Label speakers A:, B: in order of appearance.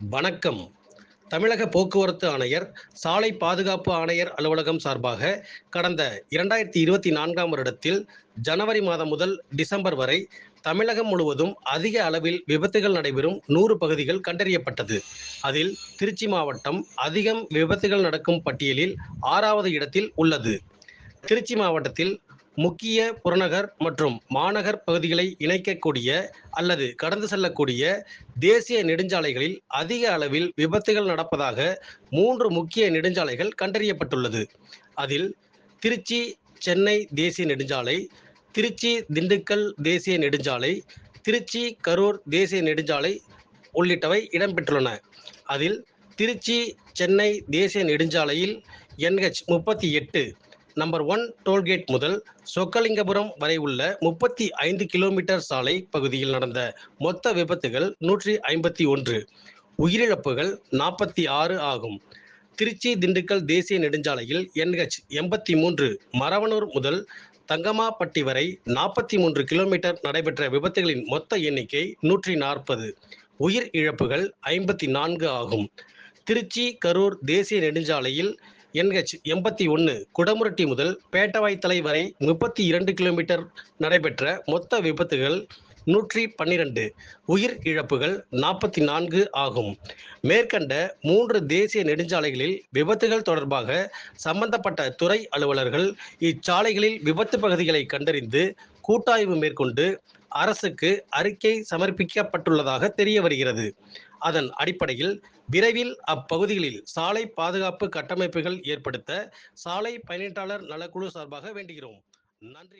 A: வணக்கம். தமிழக போக்குவரத்து ஆணையர் சாலை பாதுகாப்பு ஆணையர் அலுவலகம் சார்பாக கடந்த இரண்டாயிரத்தி இருபத்தி நான்காம் வருடத்தில் ஜனவரி மாதம் முதல் டிசம்பர் வரை தமிழகம் முழுவதும் அதிக அளவில் விபத்துகள் நடைபெறும் நூறு பகுதிகள் கண்டறியப்பட்டது. அதில் திருச்சி மாவட்டம் அதிகம் விபத்துகள் நடக்கும் பட்டியலில் ஆறாவது இடத்தில் உள்ளது. திருச்சி மாவட்டத்தில் முக்கிய புறநகர் மற்றும் மாநகர் பகுதிகளை இணைக்கக்கூடிய அல்லது கடந்து செல்லக்கூடிய தேசிய நெடுஞ்சாலைகளில் அதிக அளவில் விபத்துகள் நடப்பதாக மூன்று முக்கிய நெடுஞ்சாலைகள் கண்டறியப்பட்டுள்ளது. அதில் திருச்சி சென்னை தேசிய நெடுஞ்சாலை திருச்சி திண்டுக்கல் தேசிய நெடுஞ்சாலை திருச்சி கரூர் தேசிய நெடுஞ்சாலை உள்ளிட்டவை இடம்பெற்றுள்ளன. அதில் திருச்சி சென்னை தேசிய நெடுஞ்சாலையில் என்ஹெச் முப்பத்தி எட்டு நம்பர் ஒன் டோல்கேட் முதல் சொக்கலிங்கபுரம் வரை உள்ள முப்பத்தி ஐந்து கிலோமீட்டர் சாலை பகுதியில் நடந்த மொத்த விபத்துகள் நூற்றி ஐம்பத்தி ஒன்று. உயிரிழப்புகள் நாற்பத்தி ஆறு ஆகும். திருச்சி திண்டுக்கல் தேசிய நெடுஞ்சாலையில் என்ஹெச் எண்பத்தி மூன்று மரவனூர் முதல் தங்கமாப்பட்டி வரை நாற்பத்தி மூன்று கிலோமீட்டர் நடைபெற்ற விபத்துகளின் மொத்த எண்ணிக்கை நூற்றி நாற்பது. உயிர் இழப்புகள் ஐம்பத்தி நான்கு ஆகும். திருச்சி கரூர் தேசிய நெடுஞ்சாலையில் என்ஹெச் எண்பத்தி ஒன்று குடமுரட்டி முதல் பேட்டவாய்த்தலை வரை முப்பத்தி இரண்டு கிலோமீட்டர் நடைபெற்ற மொத்த விபத்துகள் நூற்றி பன்னிரண்டு. உயிர் இழப்புகள் நாற்பத்தி நான்கு ஆகும். மேற்கண்ட மூன்று தேசிய நெடுஞ்சாலைகளில் விபத்துகள் தொடர்பாக சம்பந்தப்பட்ட துறை அலுவலர்கள் இச்சாலைகளில் விபத்து பகுதிகளை கண்டறிந்து கூட்டாய்வு மேற்கொண்டு அரசுக்கு அறிக்கை சமர்ப்பிக்கப்பட்டுள்ளதாக தெரிய வருகிறது. அதன் அடிப்படையில் விரைவில் அப்பகுதிகளில் சாலை பாதுகாப்பு கட்டமைப்புகள் ஏற்படுத்த சாலை பயணீட்டாளர் நலக்குழு சார்பாக வேண்டுகிறோம். நன்றி.